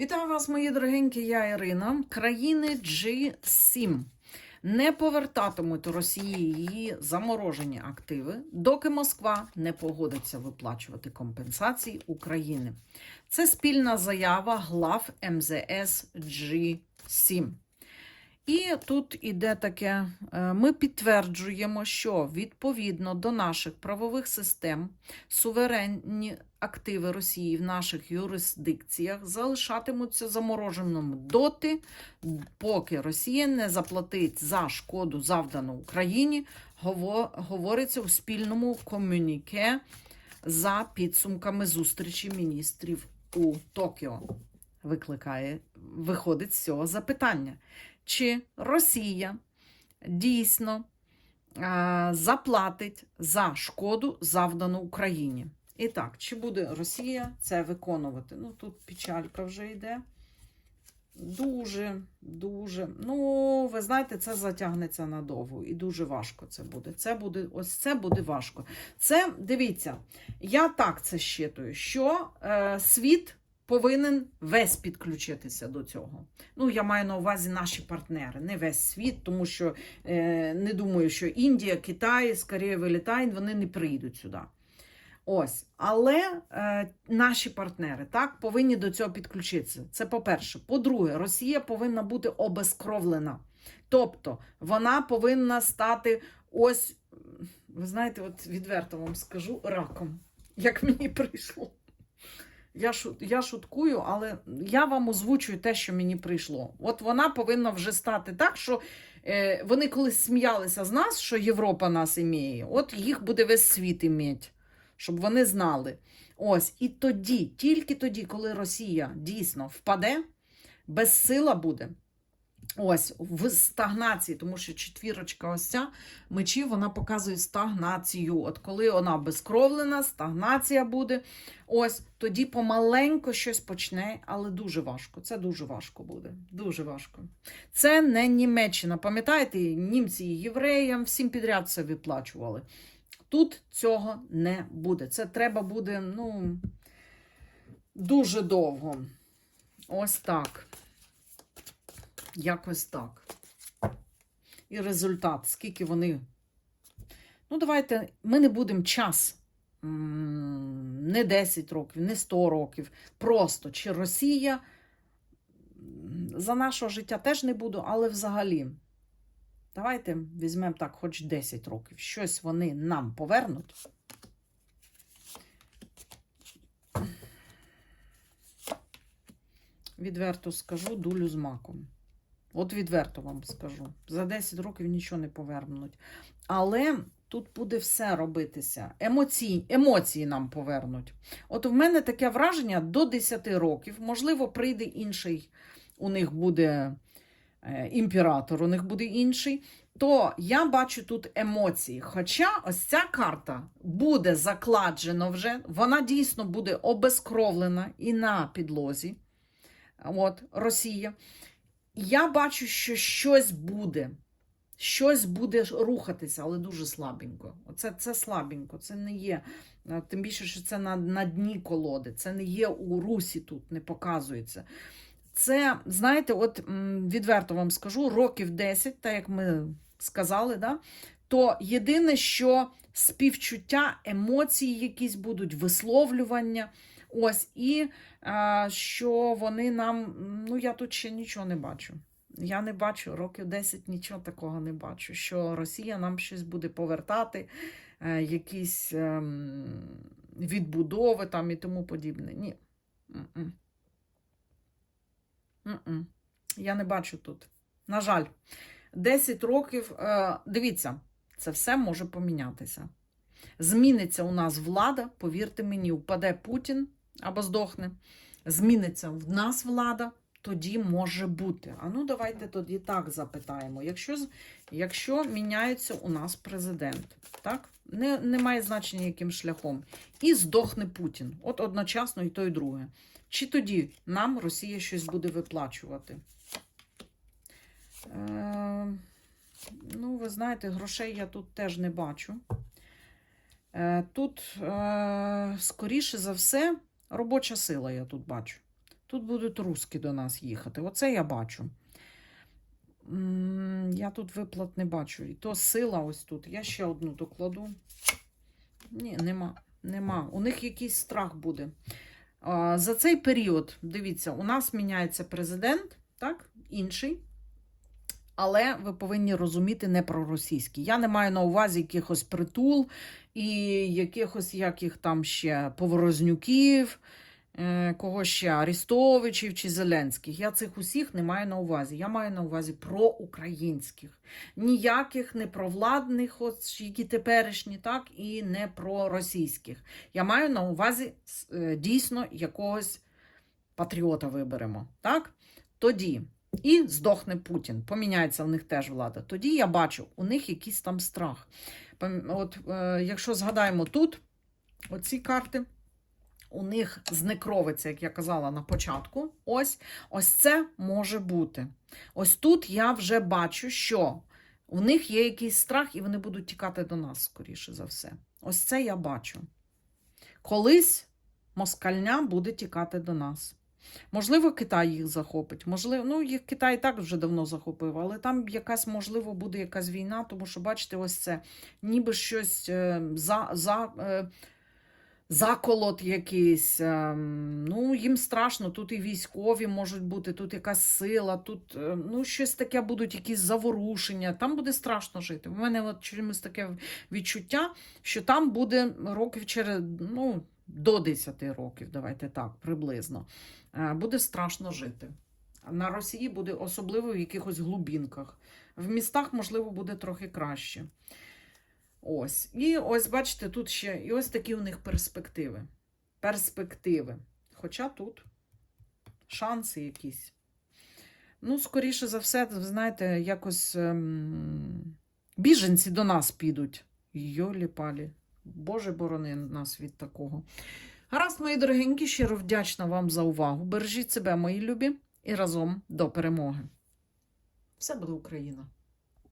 Вітаю вас, мої дорогенькі, я Ірина. Країни G7 не повертатимуть Росії її заморожені активи, доки Москва не погодиться виплачувати компенсації України. Це спільна заява глав МЗС G7. І тут іде таке: е, ми підтверджуємо, що відповідно до наших правових систем суверенні активи Росії в наших юрисдикціях залишатимуться замороженими доти, поки Росія не заплатить за шкоду, завдану Україні, гово- говориться у спільному комюніке за підсумками зустрічі міністрів у Токіо. Викликає, виходить з цього запитання чи Росія дійсно заплатить за шкоду, завдану Україні. І так, чи буде Росія це виконувати? Ну, тут печалька вже йде. Дуже, дуже. Ну, ви знаєте, це затягнеться надовго і дуже важко це буде. Це буде, ось це буде важко. Це, дивіться, я так це щитую, що е, світ повинен весь підключитися до цього. Ну, я маю на увазі наші партнери, не весь світ, тому що е, не думаю, що Індія, Китай, скоріше вилітають, вони не прийдуть сюди. Ось, але е, наші партнери так повинні до цього підключитися. Це по-перше. По-друге, Росія повинна бути обезкровлена. Тобто вона повинна стати ось, ви знаєте, от відверто вам скажу, раком, як мені прийшло. Я, я шуткую, але я вам озвучую те, що мені прийшло. От вона повинна вже стати так, що е, вони колись сміялися з нас, що Європа нас іміє, от їх буде весь світ іміти, щоб вони знали. Ось, і тоді, тільки тоді, коли Росія дійсно впаде, безсила буде. Ось в стагнації, тому що четвірочка ось ця мечі вона показує стагнацію. От коли вона безкровлена, стагнація буде. Ось тоді помаленько щось почне, але дуже важко. Це дуже важко буде. Дуже важко. Це не Німеччина. Пам'ятаєте, німці і євреям всім підряд це виплачували. Тут цього не буде. Це треба буде, ну, дуже довго. Ось так. Якось так. І результат, скільки вони. Ну, давайте, ми не будемо час. Не 10 років, не 100 років. Просто чи Росія за нашого життя теж не буду, але взагалі. Давайте візьмемо так, хоч 10 років. Щось вони нам повернуть. Відверто скажу, дулю з маком. От відверто вам скажу. За 10 років нічого не повернуть. Але тут буде все робитися. Емоції, емоції нам повернуть. От в мене таке враження до 10 років, можливо, прийде інший, у них буде імператор, у них буде інший. То я бачу тут емоції. Хоча ось ця карта буде закладжена вже, вона дійсно буде обезкровлена і на підлозі. От, Росія. Я бачу, що щось буде. Щось буде рухатися, але дуже слабенько. Оце це слабенько, це не є. е, Тим більше, що це на, на дні колоди, це не є у русі тут, не показується. Це, знаєте, от відверто вам скажу, років 10, так як ми сказали, да? то єдине, що співчуття, емоції якісь будуть, висловлювання. Ось, і а, що вони нам. Ну, я тут ще нічого не бачу. Я не бачу, років 10 нічого такого не бачу. Що Росія нам щось буде повертати, е, якісь ем, відбудови там і тому подібне. Ні. Я не бачу тут. На жаль, 10 років. Е, дивіться, це все може помінятися. Зміниться у нас влада, повірте мені, впаде Путін або здохне. Зміниться в нас влада, тоді може бути. А ну давайте тоді так запитаємо. Якщо, якщо міняється у нас президент, так? Не, немає значення яким шляхом. І здохне Путін. От одночасно і то, і друге. Чи тоді нам Росія щось буде виплачувати? Е, ну, ви знаєте, грошей я тут теж не бачу. Е, Тут, е, скоріше за все, робоча сила я тут бачу. Тут будуть руски до нас їхати. Оце я бачу. Я тут виплат не бачу. І то сила ось тут. Я ще одну докладу. Ні, нема. Нема. У них якийсь страх буде. За цей період, дивіться, у нас міняється президент, так, інший. Але ви повинні розуміти не про російські. Я не маю на увазі якихось притул і якихось яких там ще поворознюків, кого ще Арістовичів чи Зеленських. Я цих усіх не маю на увазі. Я маю на увазі проукраїнських. Ніяких не провладних, які теперішні, так, і не проросійських. Я маю на увазі е, дійсно якогось патріота виберемо. Так? Тоді. І здохне Путін. Поміняється в них теж влада. Тоді я бачу, у них якийсь там страх. От, е, якщо згадаємо тут, оці карти, у них знекровиться, як я казала на початку. Ось, ось це може бути. Ось тут я вже бачу, що у них є якийсь страх, і вони будуть тікати до нас, скоріше за все. Ось це я бачу. Колись москальня буде тікати до нас. Можливо, Китай їх захопить. Можливо, ну їх Китай і так вже давно захопив, але там якась, можливо, буде якась війна, тому що, бачите, ось це ніби щось е, за, за, е, заколот якийсь. е, ну, їм страшно, тут і військові можуть бути, тут якась сила, тут е, ну, щось таке будуть, якісь заворушення. Там буде страшно жити. У мене от чомусь таке відчуття, що там буде років через ну, до 10 років, давайте так, приблизно. Е, Буде страшно жити. На Росії буде особливо в якихось глубінках. В містах, можливо, буде трохи краще. Ось. І ось, бачите, тут ще і ось такі у них перспективи. Перспективи. Хоча тут шанси якісь. Ну, скоріше за все, знаєте, якось ем, біженці до нас підуть. Йолі-палі. Боже борони нас від такого. Гаразд, мої дорогенькі, щиро вдячна вам за увагу. Бережіть себе, мої любі, і разом до перемоги. Все буде Україна!